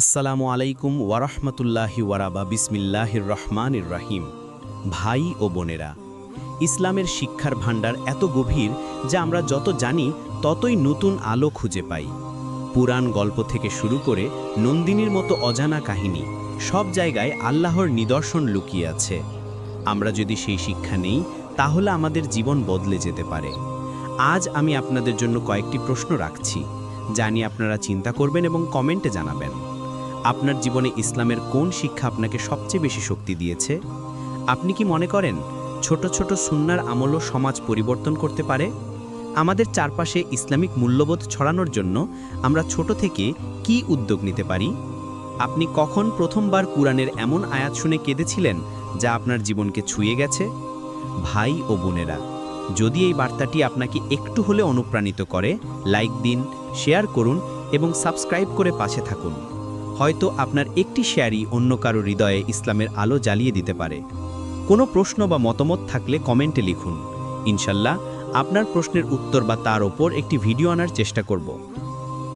আসসালামু আলাইকুম ওয়ারহমতুল্লাহি ওয়ারাবা বিসমিল্লাহির রহমানির রাহিম। ভাই ও বোনেরা, ইসলামের শিক্ষার ভাণ্ডার এত গভীর যা আমরা যত জানি ততই নতুন আলো খুঁজে পাই। পুরাণ গল্প থেকে শুরু করে নন্দিনীর মতো অজানা কাহিনী সব জায়গায় আল্লাহর নিদর্শন লুকিয়ে আছে। আমরা যদি সেই শিক্ষা নেই, তাহলে আমাদের জীবন বদলে যেতে পারে। আজ আমি আপনাদের জন্য কয়েকটি প্রশ্ন রাখছি। জানি আপনারা চিন্তা করবেন এবং কমেন্টে জানাবেন। আপনার জীবনে ইসলামের কোন শিক্ষা আপনাকে সবচেয়ে বেশি শক্তি দিয়েছে? আপনি কি মনে করেন ছোট ছোট সুন্নার আমলও সমাজ পরিবর্তন করতে পারে? আমাদের চারপাশে ইসলামিক মূল্যবোধ ছড়ানোর জন্য আমরা ছোট থেকে কি উদ্যোগ নিতে পারি? আপনি কখন প্রথমবার কুরআনের এমন আয়াত শুনে কেঁদেছিলেন যা আপনার জীবনকে ছুঁয়ে গেছে? ভাই ও বোনেরা, যদি এই বার্তাটি আপনাকে একটু হলে অনুপ্রাণিত করে, লাইক দিন, শেয়ার করুন এবং সাবস্ক্রাইব করে পাশে থাকুন। হয়তো আপনার একটি শেয়ারই অন্য কারও হৃদয়ে ইসলামের আলো জ্বালিয়ে দিতে পারে। কোনো প্রশ্ন বা মতামত থাকলে কমেন্টে লিখুন। ইনশাল্লাহ, আপনার প্রশ্নের উত্তর বা তার ওপর একটি ভিডিও আনার চেষ্টা করব।